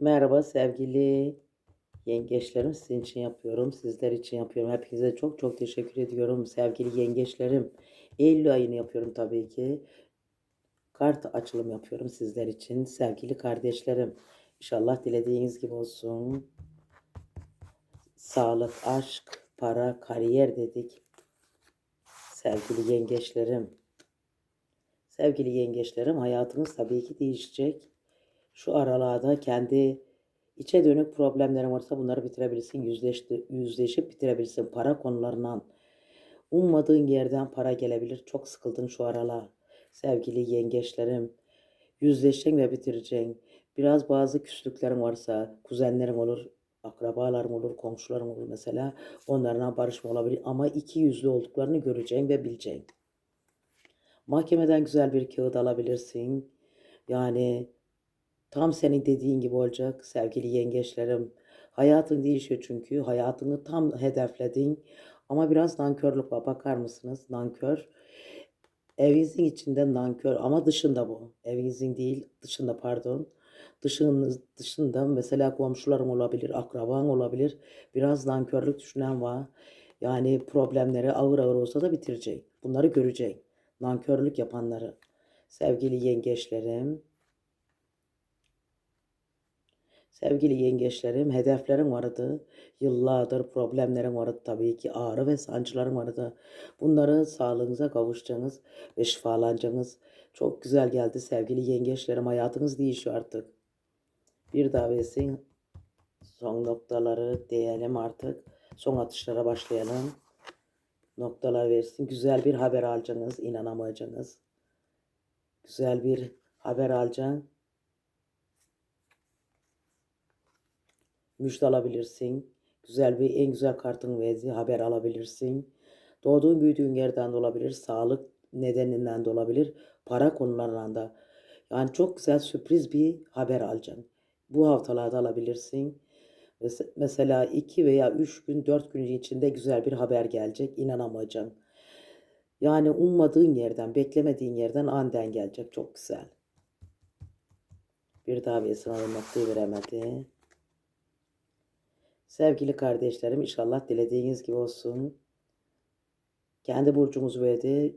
Merhaba sevgili yengeçlerim. Sizin için yapıyorum. Sizler için yapıyorum. Hepinize çok çok teşekkür ediyorum. Sevgili yengeçlerim. Eylül ayını yapıyorum tabii ki. Kart açılım yapıyorum sizler için. Sevgili kardeşlerim. İnşallah dilediğiniz gibi olsun. Sağlık, aşk, para, kariyer dedik. Sevgili yengeçlerim. Sevgili yengeçlerim hayatınız tabii ki değişecek. Şu aralarda kendi içe dönük problemlerin varsa bunları bitirebilirsin. Yüzleşti, yüzleşip bitirebilirsin. Para konularından. Ummadığın yerden para gelebilir. Çok sıkıldın şu aralar. Sevgili yengeçlerim. Yüzleşeceksin ve bitireceksin. Biraz bazı küslüklerin varsa kuzenlerin olur, akrabaların olur, komşuların olur mesela. Onlarla barışma olabilir ama iki yüzlü olduklarını göreceksin ve bileceksin. Mahkemeden güzel bir kağıt alabilirsin. Yani tam senin dediğin gibi olacak sevgili yengeçlerim. Hayatın değişiyor çünkü. Hayatını tam hedefledin. Ama biraz nankörlük var. Bakar mısınız? Nankör. Evinizin içinde nankör ama dışında bu. Evinizin değil dışında pardon. Dışınız, dışında mesela komşularım olabilir, akraban olabilir. Biraz nankörlük düşünen var. Yani problemleri ağır ağır olsa da bitirecek. Bunları görecek. Nankörlük yapanları. Sevgili yengeçlerim. Sevgili yengeçlerim, hedeflerim vardı. Yıllardır problemlerim vardı tabii ki. Ağrı ve sancılarım vardı. Bunları sağlığınıza kavuşacaksınız ve şifalanacaksınız. Çok güzel geldi sevgili yengeçlerim. Hayatınız değişiyor artık. Bir davetin son noktaları diyelim artık. Son atışlara başlayalım. Noktalar versin. Güzel bir haber alacaksınız. inanamayacaksınız. Güzel bir haber alacaksın. Müjde alabilirsin. Güzel bir en güzel kartın verdiği haber alabilirsin. Doğduğun büyüdüğün yerden de olabilir. Sağlık nedeninden de olabilir. Para konularından da. Yani çok güzel sürpriz bir haber alacaksın. Bu haftalarda alabilirsin. Mes- Mesela 2 veya 3 gün 4 gün içinde güzel bir haber gelecek. İnanamayacaksın. Yani ummadığın yerden, beklemediğin yerden anden gelecek. Çok güzel. Bir daha bir sınav noktayı veremedi. Sevgili kardeşlerim inşallah dilediğiniz gibi olsun. Kendi burcumuz verdi.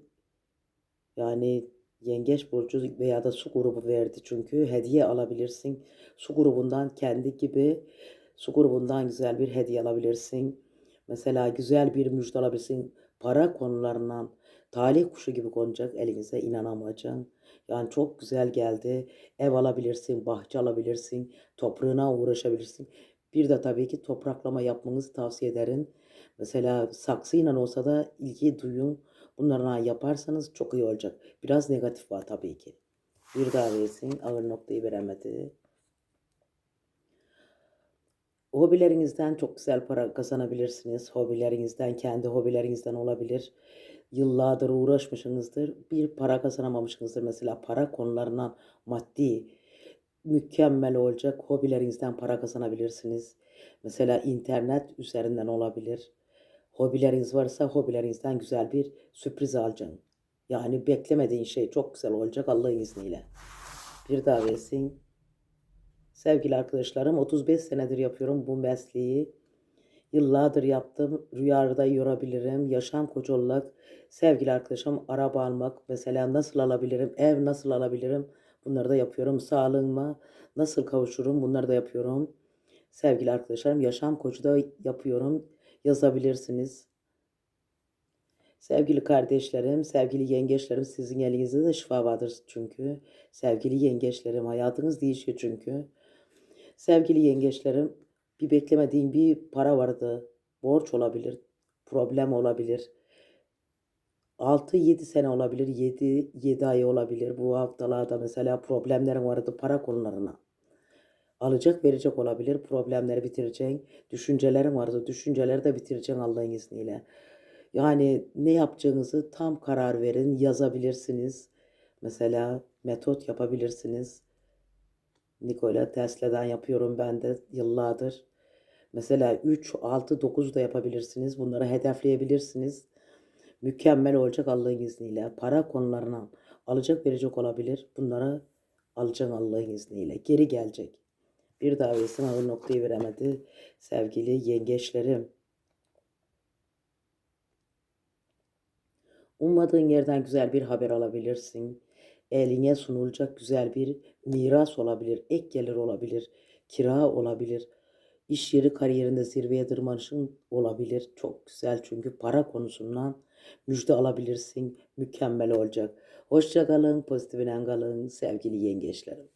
Yani yengeç burcu veya da su grubu verdi çünkü hediye alabilirsin. Su grubundan kendi gibi su grubundan güzel bir hediye alabilirsin. Mesela güzel bir müjde alabilirsin. Para konularından talih kuşu gibi konacak elinize inanamayacaksın. Yani çok güzel geldi. Ev alabilirsin, bahçe alabilirsin, toprağına uğraşabilirsin. Bir de tabii ki topraklama yapmanızı tavsiye ederim. Mesela saksıyla olsa da ilgi duyun. Bunları yaparsanız çok iyi olacak. Biraz negatif var tabii ki. Bir daha versin. Ağır noktayı veremedi. Hobilerinizden çok güzel para kazanabilirsiniz. Hobilerinizden, kendi hobilerinizden olabilir. Yıllardır uğraşmışsınızdır. Bir para kazanamamışsınızdır. Mesela para konularından maddi mükemmel olacak. Hobilerinizden para kazanabilirsiniz. Mesela internet üzerinden olabilir. Hobileriniz varsa hobilerinizden güzel bir sürpriz alacaksın. Yani beklemediğin şey çok güzel olacak Allah'ın izniyle. Bir daha versin. Sevgili arkadaşlarım 35 senedir yapıyorum bu mesleği. Yıllardır yaptım. Rüyada yorabilirim. Yaşam koçu olarak sevgili arkadaşım araba almak mesela nasıl alabilirim? Ev nasıl alabilirim? Bunları da yapıyorum. Sağlığıma nasıl kavuşurum? Bunları da yapıyorum. Sevgili arkadaşlarım yaşam koçu da yapıyorum. Yazabilirsiniz. Sevgili kardeşlerim, sevgili yengeçlerim sizin elinizde de şifa vardır çünkü. Sevgili yengeçlerim hayatınız değişiyor çünkü. Sevgili yengeçlerim bir beklemediğim bir para vardı. Borç olabilir, problem olabilir. 6-7 sene olabilir, 7, 7 ay olabilir. Bu haftalarda mesela problemlerin vardı para konularına. Alacak verecek olabilir, problemleri bitireceksin. Düşüncelerin vardı, düşünceleri de bitireceksin Allah'ın izniyle. Yani ne yapacağınızı tam karar verin, yazabilirsiniz. Mesela metot yapabilirsiniz. Nikola Tesla'dan yapıyorum ben de yıllardır. Mesela 3, 6, 9 da yapabilirsiniz. Bunları hedefleyebilirsiniz. Mükemmel olacak Allah'ın izniyle. Para konularına alacak verecek olabilir. Bunları alacaksın Allah'ın izniyle. Geri gelecek. Bir daha versin ağır noktayı veremedi. Sevgili yengeçlerim. Ummadığın yerden güzel bir haber alabilirsin. Eline sunulacak güzel bir miras olabilir, ek gelir olabilir, kira olabilir. İş yeri kariyerinde zirveye tırmanışın olabilir. Çok güzel çünkü para konusundan müjde alabilirsin. Mükemmel olacak. Hoşça kalın, pozitifine kalın sevgili yengeçlerim.